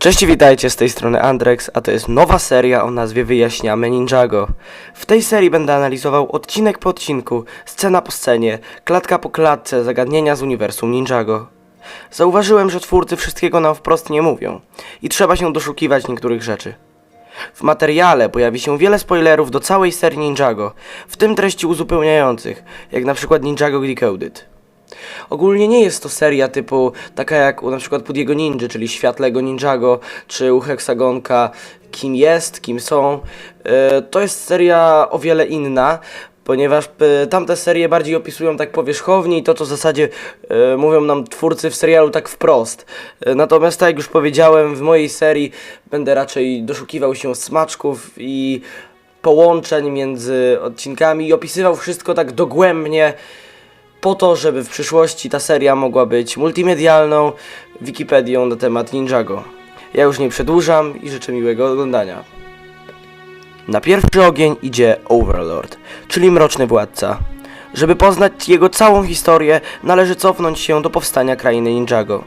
Cześć witajcie, z tej strony Andrex, a to jest nowa seria o nazwie Wyjaśniamy Ninjago. W tej serii będę analizował odcinek po odcinku, scena po scenie, klatka po klatce zagadnienia z uniwersum Ninjago. Zauważyłem, że twórcy wszystkiego nam wprost nie mówią i trzeba się doszukiwać niektórych rzeczy. W materiale pojawi się wiele spoilerów do całej serii Ninjago, w tym treści uzupełniających, jak na przykład Ninjago Decoded. Ogólnie nie jest to seria typu taka jak u na przykład Pudiego Ninja, czyli Świat Lego Ninjago, czy u Heksagonka Kim jest, kim są. E, To jest seria o wiele inna, ponieważ e, tamte serie bardziej opisują tak powierzchownie i to, co w zasadzie e, mówią nam twórcy w serialu tak wprost. Natomiast tak jak już powiedziałem, w mojej serii będę raczej doszukiwał się smaczków i połączeń między odcinkami i opisywał wszystko tak dogłębnie, po to, żeby w przyszłości ta seria mogła być multimedialną Wikipedią na temat Ninjago. Ja już nie przedłużam i życzę miłego oglądania. Na pierwszy ogień idzie Overlord, czyli Mroczny Władca. Żeby poznać jego całą historię, należy cofnąć się do powstania krainy Ninjago.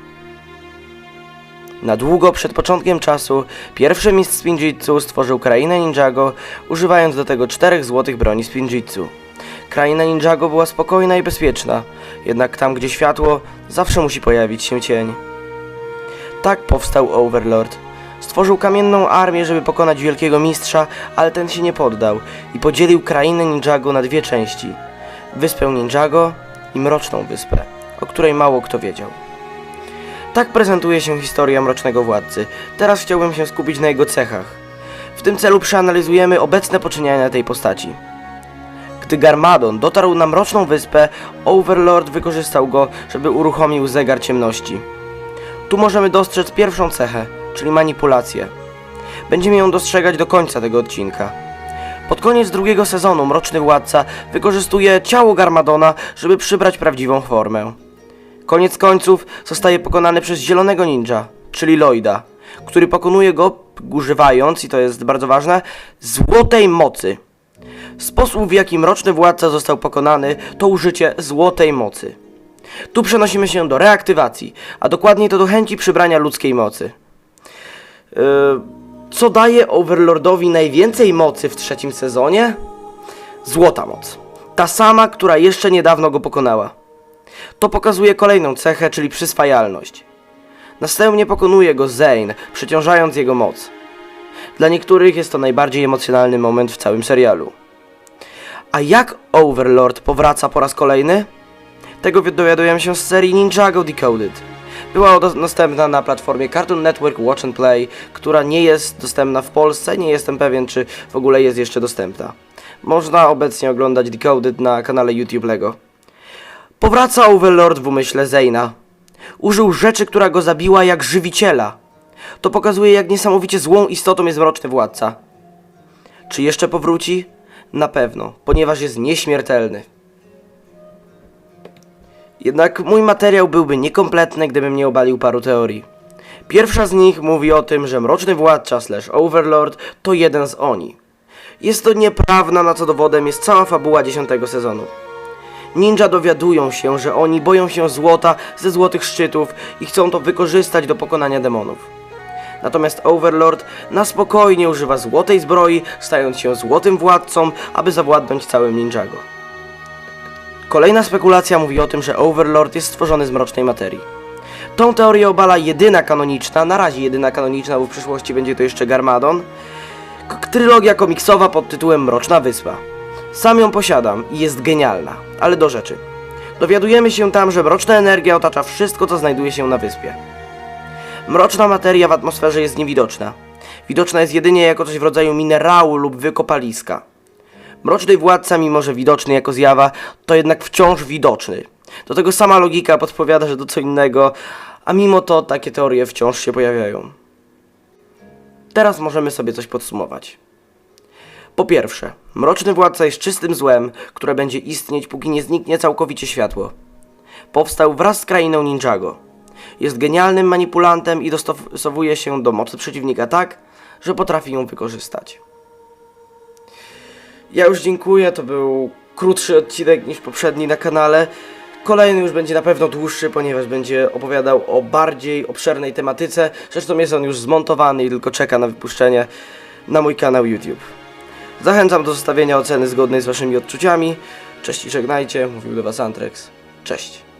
Na długo przed początkiem czasu pierwszy mistrz Spinjitzu stworzył krainę Ninjago, używając do tego czterech złotych broni Spinjitzu. Kraina Ninjago była spokojna i bezpieczna, jednak tam gdzie światło, zawsze musi pojawić się cień. Tak powstał Overlord. Stworzył kamienną armię, żeby pokonać wielkiego mistrza, ale ten się nie poddał i podzielił krainę Ninjago na dwie części. Wyspę Ninjago i Mroczną Wyspę, o której mało kto wiedział. Tak prezentuje się historia Mrocznego Władcy. Teraz chciałbym się skupić na jego cechach. W tym celu przeanalizujemy obecne poczyniania tej postaci. Gdy Garmadon dotarł na Mroczną Wyspę, Overlord wykorzystał go, żeby uruchomił zegar ciemności. Tu możemy dostrzec pierwszą cechę, czyli manipulację. Będziemy ją dostrzegać do końca tego odcinka. Pod koniec drugiego sezonu Mroczny Władca wykorzystuje ciało Garmadona, żeby przybrać prawdziwą formę. Koniec końców zostaje pokonany przez zielonego ninja, czyli Lloyda, który pokonuje go używając, i to jest bardzo ważne, złotej mocy. Sposób w jaki Mroczny Władca został pokonany to użycie złotej mocy. Tu przenosimy się do reaktywacji, a dokładniej to do chęci przybrania ludzkiej mocy. Yy, co daje Overlordowi najwięcej mocy w trzecim sezonie? Złota moc. Ta sama, która jeszcze niedawno go pokonała. To pokazuje kolejną cechę, czyli przyswajalność. Następnie pokonuje go Zane, przeciążając jego moc. Dla niektórych jest to najbardziej emocjonalny moment w całym serialu. A jak Overlord powraca po raz kolejny? Tego dowiadujemy się z serii Ninjago Decoded. Była do- dostępna na platformie Cartoon Network Watch and Play, która nie jest dostępna w Polsce, nie jestem pewien czy w ogóle jest jeszcze dostępna. Można obecnie oglądać Decoded na kanale YouTube Lego. Powraca Overlord w umyśle Zayna. Użył rzeczy, która go zabiła jak żywiciela. To pokazuje, jak niesamowicie złą istotą jest Mroczny Władca. Czy jeszcze powróci? Na pewno, ponieważ jest nieśmiertelny. Jednak mój materiał byłby niekompletny, gdybym nie obalił paru teorii. Pierwsza z nich mówi o tym, że Mroczny Władca slash Overlord to jeden z oni. Jest to nieprawda, na co dowodem jest cała fabuła dziesiątego sezonu. Ninja dowiadują się, że oni boją się złota ze złotych szczytów i chcą to wykorzystać do pokonania demonów. Natomiast Overlord na spokojnie używa złotej zbroi, stając się złotym władcą, aby zawładnąć całym Ninjago. Kolejna spekulacja mówi o tym, że Overlord jest stworzony z mrocznej materii. Tą teorię obala jedyna kanoniczna, na razie jedyna kanoniczna, bo w przyszłości będzie to jeszcze Garmadon, trylogia komiksowa pod tytułem Mroczna Wyspa. Sam ją posiadam i jest genialna, ale do rzeczy. Dowiadujemy się tam, że mroczna energia otacza wszystko, co znajduje się na wyspie. Mroczna materia w atmosferze jest niewidoczna. Widoczna jest jedynie jako coś w rodzaju minerału lub wykopaliska. Mroczny władca, mimo że widoczny jako zjawa, to jednak wciąż widoczny. Do tego sama logika podpowiada, że to co innego, a mimo to takie teorie wciąż się pojawiają. Teraz możemy sobie coś podsumować. Po pierwsze, mroczny władca jest czystym złem, które będzie istnieć, póki nie zniknie całkowicie światło. Powstał wraz z krainą Ninjago. Jest genialnym manipulantem i dostosowuje się do mocy przeciwnika tak, że potrafi ją wykorzystać. Ja już dziękuję, to był krótszy odcinek niż poprzedni na kanale. Kolejny już będzie na pewno dłuższy, ponieważ będzie opowiadał o bardziej obszernej tematyce. Zresztą jest on już zmontowany i tylko czeka na wypuszczenie na mój kanał YouTube. Zachęcam do zostawienia oceny zgodnej z waszymi odczuciami. Cześć i żegnajcie, mówił do was Antrex. Cześć.